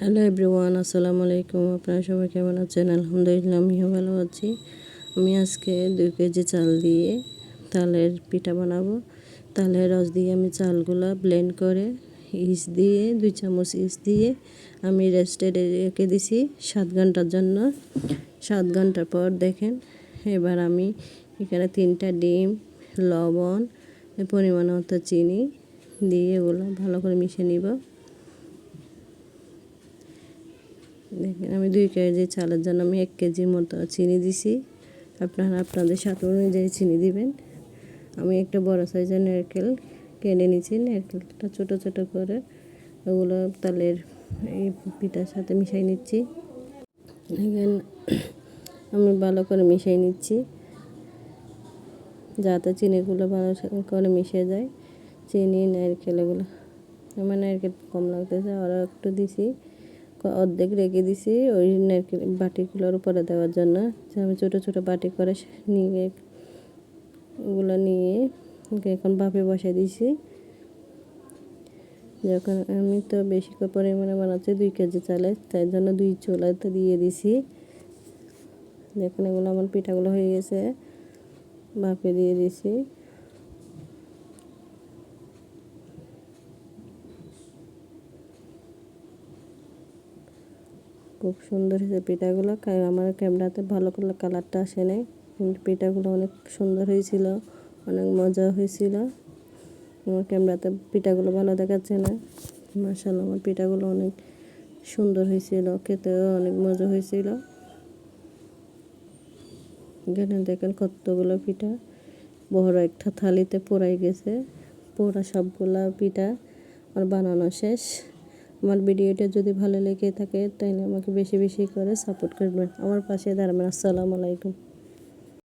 Hello everyone, আসসালামু আলাইকুম। আপনারা সবাই কেমন আছেন? আলহামদুলিল্লাহ, আমিও ভালো আছি। আমি আজকে দুই কেজি চাল দিয়ে তালের পিঠা বানাবো। তালের রস দিয়ে আমি চালগুলো ব্লেন্ড করে ইস দিয়ে, দুই চামচ ইস দিয়ে আমি রেস্টে রেখে দিছি সাত ঘণ্টার জন্য। সাত ঘণ্টার পর দেখেন, এবার আমি এখানে তিনটা ডিম, লবণ পরিমাণ মতো চিনি দিয়ে এগুলো ভালো করে মিশিয়ে নিব। দেখেন, আমি দুই কেজি চালের জন্য আমি এক কেজির মতো চিনি দিছি। আপনারা আপনাদের সাথে অনুযায়ী চিনি দিবেন। আমি একটা বড় সাইজের নারকেল কেটে নিয়েছি। নারকেলটা ছোট ছোট করে ওগুলো তালের এই পিঠার সাথে মিশাই নিচ্ছি। দেখেন, আমি ভালো করে মিশিয়ে নিচ্ছি। যাতে চিনিগুলো ভালো করে মিশে যায়। চিনি, নারকেল এগুলো। আমার নারকেল কম লাগতেছে, আরও একটু দিছি। অর্ধেক রেখে দিছি ওই নারকেল বাটিগুলোর উপরে দেওয়ার জন্য। যে আমি ছোটো ছোটো বাটি করে নিয়ে ওগুলো নিয়ে এখন বাপে বসে দিছি। যখন আমি তো বেশি পরিমাণে বানাচ্ছি দুই কেজি চালে, তাই জন্য দুই চুলাতে দিয়ে দিছি। দেখুন এগুলো আমার পিঠাগুলো হয়ে গেছে বাপে দিয়ে দিছি। খুব সুন্দর হয়েছে পিঠাগুলো। আমার ক্যামেরাতে ভালো করে কালারটা আসে নাই। কিন্তু পিঠাগুলো অনেক সুন্দর হয়েছিল, অনেক মজা হয়েছিল। আমার ক্যামেরাতে পিঠাগুলো ভালো দেখাচ্ছে না। মার্শাল আমার পিঠাগুলো অনেক সুন্দর হয়েছিল, খেতেও অনেক মজা হয়েছিল। এখানে দেখেন কতগুলো পিঠা। বড় একটা থালিতে পোড়াই গেছে। পোড়া সবগুলা পিঠা, আর বানানো শেষ। আমার ভিডিওটা যদি ভালো লেগে থাকে তাহলে আমাকে বেশি বেশি করে সাপোর্ট করবেন। আমার পাশে দাঁড়াবেন। আসসালামু আলাইকুম।